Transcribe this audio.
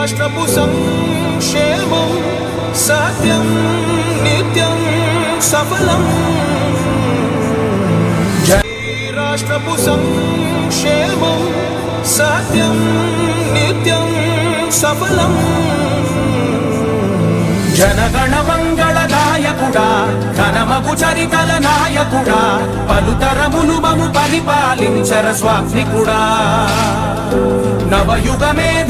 రాష్ట్రపు సంక్షేమం సత్యం నిత్యం సఫలం. జై రాష్ట్రపు సంక్షేమం సత్యం నిత్యం సఫలం. జనగణ మంగళదాయకుడా ఘనమగు చరితల నాయకుడా పలుతరములు మము పరిపాలించర స్వామికుడా నవయుగ మేధో